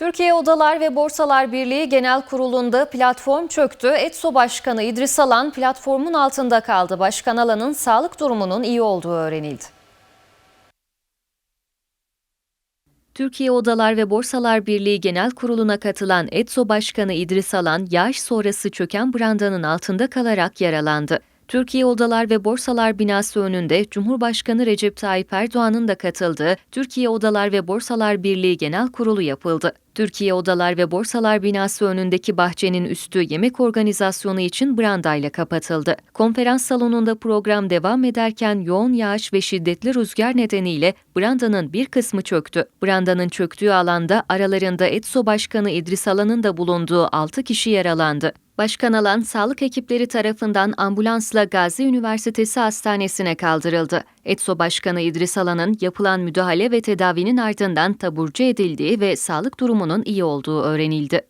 Türkiye Odalar ve Borsalar Birliği Genel Kurulu'nda platform çöktü. ETSO Başkanı İdris Alan platformun altında kaldı. Başkan Alan'ın sağlık durumunun iyi olduğu öğrenildi. Türkiye Odalar ve Borsalar Birliği Genel Kurulu'na katılan ETSO Başkanı İdris Alan, yağış sonrası çöken brandanın altında kalarak yaralandı. Türkiye Odalar ve Borsalar binası önünde Cumhurbaşkanı Recep Tayyip Erdoğan'ın da katıldığı Türkiye Odalar ve Borsalar Birliği Genel Kurulu yapıldı. Türkiye Odalar ve Borsalar binası önündeki bahçenin üstü yemek organizasyonu için brandayla kapatıldı. Konferans salonunda program devam ederken yoğun yağış ve şiddetli rüzgar nedeniyle brandanın bir kısmı çöktü. Brandanın çöktüğü alanda aralarında ETSO Başkanı İdris Alan'ın da bulunduğu 6 kişi yaralandı. Başkan Alan, sağlık ekipleri tarafından ambulansla Gazi Üniversitesi Hastanesi'ne kaldırıldı. ETSO Başkanı İdris Alan'ın yapılan müdahale ve tedavinin ardından taburcu edildiği ve sağlık durumunun iyi olduğu öğrenildi.